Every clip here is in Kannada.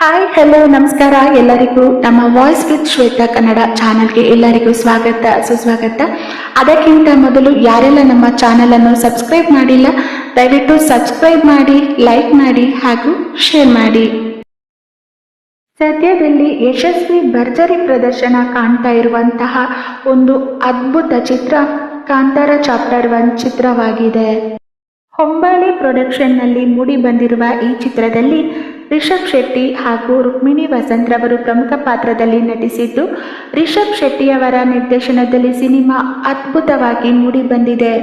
ಹಾಯ್ ಹಲೋ ನಮಸ್ಕಾರ. ಎಲ್ಲರಿಗೂ ನಮ್ಮ ವಾಯ್ಸ್ ವಿತ್ ಶ್ವೇತಾ ಕನ್ನಡ ಚಾನಲ್ಗೆ ಎಲ್ಲರಿಗೂ ಸ್ವಾಗತ, ಸುಸ್ವಾಗತ. ಅದಕ್ಕಿಂತ ಮೊದಲು ಯಾರೆಲ್ಲ ನಮ್ಮ ಚಾನಲ್ ಅನ್ನು ಸಬ್ಸ್ಕ್ರೈಬ್ ಮಾಡಿಲ್ಲ, ದಯವಿಟ್ಟು ಸಬ್ಸ್ಕ್ರೈಬ್ ಮಾಡಿ, ಲೈಕ್ ಮಾಡಿ ಹಾಗೂ ಶೇರ್ ಮಾಡಿ. ಸದ್ಯದಲ್ಲಿ ಯಶಸ್ವಿ ಭರ್ಜರಿ ಪ್ರದರ್ಶನ ಕಾಣ್ತಾ ಇರುವಂತಹ ಒಂದು ಅದ್ಭುತ ಚಿತ್ರ, ಕಾಂತಾರ ಚಾಪ್ಟರ್ ಒನ್ ಚಿತ್ರವಾಗಿದೆ. ಹೊಂಬಾಳೆ ಪ್ರೊಡಕ್ಷನ್ನಲ್ಲಿ ಮೂಡಿ ಬಂದಿರುವ ಈ ಚಿತ್ರದಲ್ಲಿ ರಿಷಬ್ ಶೆಟ್ಟಿ ಹಾಗೂ ರುಕ್ಮಿಣಿ ವಸಂತ್ ರವರು ಪ್ರಮುಖ ಪಾತ್ರದಲ್ಲಿ ನಟಿಸಿದ್ದು, ರಿಷಬ್ ಶೆಟ್ಟಿಯವರ ನಿರ್ದೇಶನದಲ್ಲಿ ಸಿನಿಮಾ ಅದ್ಭುತವಾಗಿ ಮೂಡಿಬಂದಿದೆ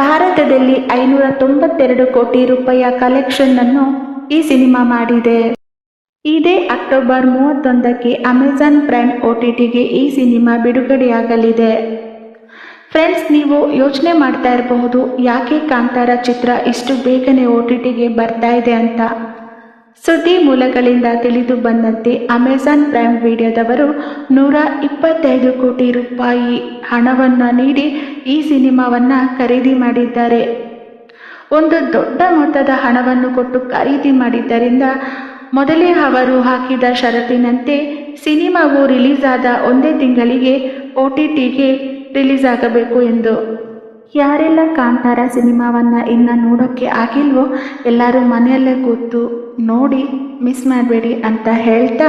ಭಾರತದಲ್ಲಿ ಐನೂರ ತೊಂಬತ್ತೆರಡು ಕೋಟಿ ರೂಪಾಯಿಯ ಕಲೆಕ್ಷನ್ ಅನ್ನು ಈ ಸಿನಿಮಾ ಮಾಡಿದೆ. ಇದೇ ಅಕ್ಟೋಬರ್ ಮೂವತ್ತೊಂದಕ್ಕೆ ಅಮೆಜಾನ್ ಪ್ರೈಮ್ ಒ ಟಿ ಟಿಗೆ ಈ ಸಿನಿಮಾ ಬಿಡುಗಡೆಯಾಗಲಿದೆ. ಫ್ರೆಂಡ್ಸ್, ನೀವು ಯೋಚನೆ ಮಾಡ್ತಾ ಇರಬಹುದು, ಯಾಕೆ ಕಾಂತಾರ ಚಿತ್ರ ಇಷ್ಟು ಬೇಗನೆ ಒ ಟಿ ಟಿಗೆ ಬರ್ತಾ ಇದೆ ಅಂತ. ಸುದ್ದಿ ಮೂಲಗಳಿಂದ ತಿಳಿದು ಬಂದಂತೆ ಅಮೆಜಾನ್ ಪ್ರೈಮ್ ವಿಡಿಯೋದವರು ನೂರ ಇಪ್ಪತ್ತೈದು ಕೋಟಿ ರೂಪಾಯಿ ಹಣವನ್ನು ನೀಡಿ ಈ ಸಿನಿಮಾವನ್ನು ಖರೀದಿ ಮಾಡಿದ್ದಾರೆ. ಒಂದು ದೊಡ್ಡ ಮೊತ್ತದ ಹಣವನ್ನು ಕೊಟ್ಟು ಖರೀದಿ ಮಾಡಿದ್ದರಿಂದ ಮೊದಲೇ ಅವರು ಹಾಕಿದ ಷರತ್ತಿನಂತೆ ಸಿನಿಮಾವು ರಿಲೀಸ್ ಆದ ಒಂದೇ ತಿಂಗಳಿಗೆ ಒ ಟಿ ಟಿಗೆ ರಿಲೀಸ್ ಆಗಬೇಕು ಎಂದು ಯಾರೆಲ್ಲ ಕಾಂತಾರ ಸಿನಿಮಾವನ್ನು ಇನ್ನು ನೋಡೋಕ್ಕೆ ಆಗಿಲ್ವೋ ಎಲ್ಲರೂ ಮನೆಯಲ್ಲೇ ಕೂತು ನೋಡಿ ಮಿಸ್ ಮಾಡಬೇಡಿ ಅಂತ ಹೇಳ್ತಾ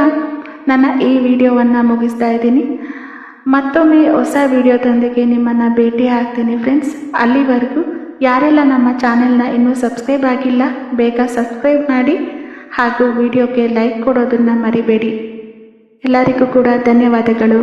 ನನ್ನ ಈ ವಿಡಿಯೋವನ್ನು ಮುಗಿಸ್ತಾ ಇದ್ದೀನಿ. ಮತ್ತೊಮ್ಮೆ ಹೊಸ ವಿಡಿಯೋದೊಂದಿಗೆ ನಿಮ್ಮನ್ನು ಭೇಟಿ ಆಗ್ತೀನಿ ಫ್ರೆಂಡ್ಸ್ ಅಲ್ಲಿವರೆಗೂ ಯಾರೆಲ್ಲ ನಮ್ಮ ಚಾನೆಲ್ನ ಇನ್ನೂ ಸಬ್ಸ್ಕ್ರೈಬ್ ಆಗಿಲ್ಲ, ಬೇಗ ಸಬ್ಸ್ಕ್ರೈಬ್ ಮಾಡಿ ಹಾಗೂ ವಿಡಿಯೋಗೆ ಲೈಕ್ ಕೊಡೋದನ್ನು ಮರಿಬೇಡಿ. ಎಲ್ಲರಿಗೂ ಕೂಡ ಧನ್ಯವಾದಗಳು.